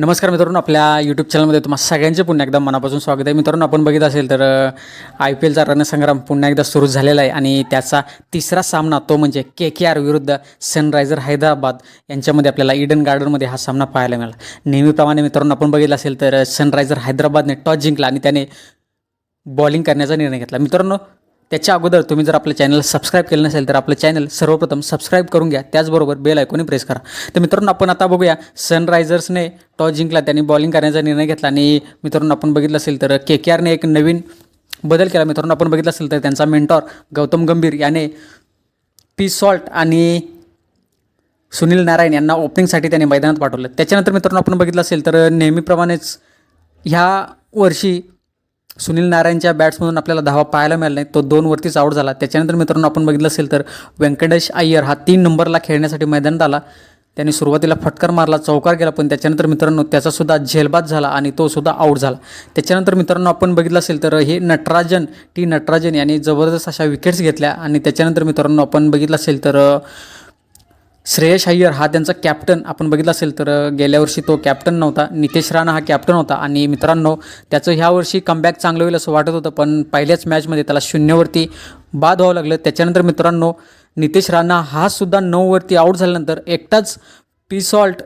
नमस्कार मित्रांनो आपल्या यूट्यूब चॅनलमध्ये तुम्हाला सगळ्यांचे पुन्हा एकदा मनापासून स्वागत आहे. मित्रांनो आपण बघित असेल तर आय पी एलचा रणसंग्राम पुन्हा एकदा सुरू झालेला आहे आणि त्याचा तिसरा सामना तो म्हणजे के के आर विरुद्ध सनरायझर हैदराबाद यांच्यामध्ये आपल्याला इडन गार्डनमध्ये हा सामना पाहायला मिळाला. नेहमीप्रमाणे मित्रांनो आपण बघितलं असेल तर सनरायझर हैदराबादने टॉस जिंकला आणि त्याने बॉलिंग करण्याचा निर्णय घेतला. मित्रांनो त्याच्या अगोदर तुम्ही जर आपलं चॅनल सबस्क्राईब केलं नसेल तर आपलं चॅनल सर्वप्रथम सबस्क्राईब करून घ्या. त्याचबरोबर बेल ऐकूनही प्रेस करा. तर मित्रांनो आपण आता बघूया सनरायझर्सने टॉस जिंकला त्यांनी बॉलिंग करण्याचा निर्णय घेतला. आणि मित्रांनो आपण बघितलं असेल तर के के आरने एक नवीन बदल केला. मित्रांनो आपण बघितलं असेल तर त्यांचा मेंटॉर गौतम गंभीर याने पी सॉल्ट आणि सुनील नारायण यांना ओपनिंगसाठी त्यांनी मैदानात पाठवलं. त्याच्यानंतर मित्रांनो आपण बघितलं असेल तर नेहमीप्रमाणेच ह्या वर्षी सुनील नारायणच्या बॅट्समधून आपल्याला धावा पाहायला मिळाला नाही. तो दोन वरतीच आऊट झाला. त्याच्यानंतर मित्रांनो आपण बघितलं असेल तर व्यंकटेश अय्यर हा तीन नंबरला खेळण्यासाठी मैदानात आला. त्याने सुरुवातीला फटकार मारला चौकार केला पण त्याच्यानंतर मित्रांनो त्याचासुद्धा झेलबाद झाला आणि तो सुद्धा आऊट झाला. त्याच्यानंतर मित्रांनो आपण बघितलं असेल तर हे नटराजन टी नटराजन यांनी जबरदस्त अशा विकेट्स घेतल्या आणि त्याच्यानंतर मित्रांनो आपण बघितलं असेल तर श्रेयस अय्यर हा त्यांचा कॅप्टन आपण बघितलं असेल तर गेल्या वर्षी तो कॅप्टन नव्हता. नितेश राणा हा कॅप्टन होता. आणि मित्रांनो त्याचं ह्या वर्षी कमबॅक चांगलं होईल असं वाटत होतं पण पहिल्याच मॅचमध्ये त्याला शून्यवरती बाद व्हावं लागलं. त्याच्यानंतर मित्रांनो नितेश राणा हा सुद्धा नऊवरती आऊट झाल्यानंतर एकटाच पी सॉल्ट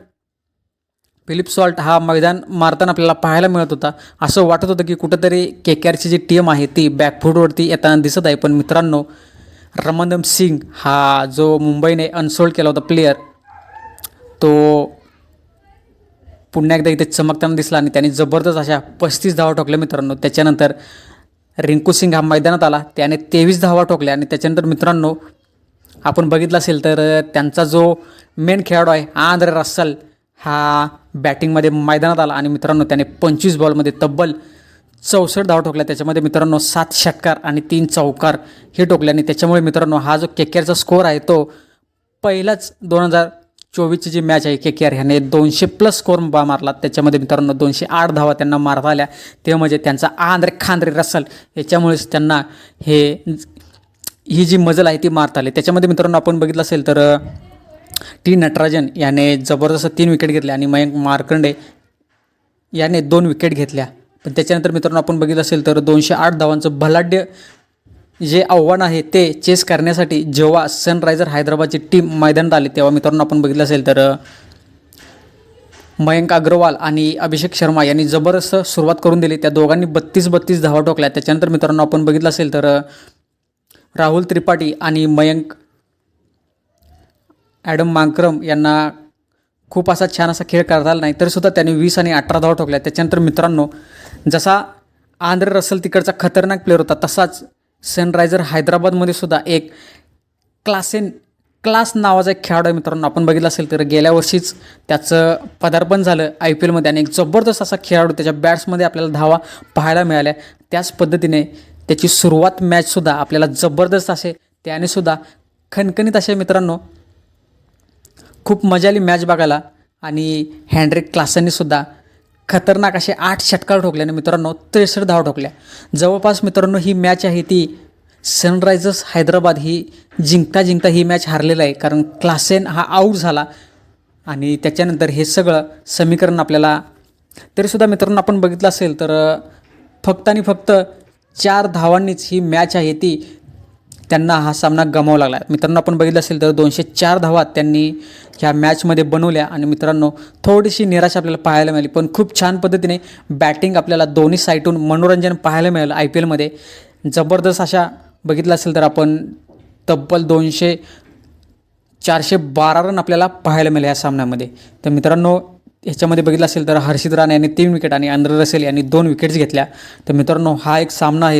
फिलिप सॉल्ट हा मैदान मारताना आपल्याला पाहायला मिळत होता. असं वाटत होतं की कुठंतरी के के आरची जी टीम आहे ती बॅकफूटवरती येताना दिसत आहे. पण मित्रांनो रमनदम सिंग हा जो मुंबईने अनसोल्ड केला होता प्लेयर तो पुन्हा एकदा इथे चमकताना दिसला आणि त्याने जबरदस्त अशा पस्तीस धावा ठोकल्या मित्रांनो. त्याच्यानंतर रिंकू सिंग हा मैदानात आला. त्याने तेवीस धावा ठोकल्या आणि त्याच्यानंतर मित्रांनो आपण बघितलं असेल तर त्यांचा जो मेन खेळाडू आहे आंध्र रस्सल हा बॅटिंगमध्ये मैदानात आला आणि मित्रांनो त्याने पंचवीस बॉलमध्ये तब्बल चौसष्ट धाव ठोकल्या. त्याच्यामध्ये मित्रांनो सात षटकार आणि तीन चौकार हे ठोकले. आणि त्याच्यामुळे मित्रांनो हा जो के के आरचा स्कोअर आहे तो पहिलाच दोन हजार चोवीसची जी मॅच आहे के के आर ह्याने दोनशे प्लस स्कोअर बा मारला. त्याच्यामध्ये मित्रांनो दोनशे आठ धावा त्यांना मारता आल्या. ते म्हणजे त्यांचा आंध्रे खांद्रे रसल. याच्यामुळेच त्यांना हे ही जी मजल आहे ती मारता आली. त्याच्यामध्ये मित्रांनो आपण बघितलं असेल तर टी नटराजन याने जबरदस्त तीन विकेट घेतल्या आणि मयंक मार्कंडे याने दोन विकेट घेतल्या. पण त्याच्यानंतर मित्रांनो आपण बघितलं असेल तर दोनशे आठ धावांचं भलाढ्य जे आव्हान आहे ते चेस करण्यासाठी जेव्हा सनरायझर हैदराबादची टीम मैदानात आली तेव्हा मित्रांनो आपण बघितलं असेल तर मयंक अग्रवाल आणि अभिषेक शर्मा यांनी जबरदस्त सुरुवात करून दिली. त्या दोघांनी बत्तीस बत्तीस धावा ठोकल्या. त्याच्यानंतर मित्रांनो आपण बघितलं असेल तर राहुल त्रिपाठी आणि मयंक ॲडम मांक्रम यांना खूप असा छान असा खेळ करता आला नाही तरीसुद्धा त्यांनी वीस आणि अठरा धावा ठोकल्या. त्याच्यानंतर मित्रांनो जसा आंध्र रसल तिकडचा खतरनाक प्लेअर होता तसाच सनरायझर हैदराबादमध्ये सुद्धा एक क्लासेन क्लास नावाचा एक खेळाडू आहे मित्रांनो. आपण बघितलं असेल तर गेल्या वर्षीच त्याचं पदार्पण झालं आय पी एलमध्ये आणि एक जबरदस्त असा खेळाडू त्याच्या बॅट्समध्ये आपल्याला धावा पाहायला मिळाल्या. त्याच पद्धतीने त्याची सुरुवात मॅचसुद्धा आपल्याला जबरदस्त असे त्याने सुद्धा खणखणीत असे मित्रांनो खूप मजा आली मॅच बघायला. आणि हँड्रिक क्लासांनीसुद्धा खतरनाक असे आठ षटकार ठोकल्याने मित्रांनो त्रेसष्ट धाव ठोकल्या. जवळपास मित्रांनो ही मॅच आहे ती सनरायझर्स हैदराबाद ही जिंकता जिंकता ही मॅच हारलेला आहे. कारण क्लासेन हा आऊट झाला. आणि त्याच्यानंतर हे सगळं समीकरण आपल्याला तरीसुद्धा मित्रांनो आपण बघितलं असेल तर फक्त आणि फक्त चार धावांनीच ही मॅच आहे ती त्यांना हा सामना गमावा लागला. मित्रांनो आपण बघितलं असेल तर दोनशे चार धावात त्यांनी ह्या मॅचमध्ये बनवल्या आणि मित्रांनो थोडीशी निराशा आपल्याला पाहायला मिळाली पण खूप छान पद्धतीने बॅटिंग आपल्याला दोन्ही साईटून मनोरंजन पाहायला मिळालं आय पी एलमध्ये जबरदस्त अशा बघितलं असेल तर आपण तब्बल दोनशे चारशे बारा रन आपल्याला पाहायला मिळाले या सामन्यामध्ये. तर मित्रांनो ह्याच्यामध्ये बघितलं असेल तर हर्षित राणे यांनी तीन विकेट आणि आंध्र रसेल यांनी दोन विकेट्स घेतल्या. तर मित्रांनो हा एक सामना आहे.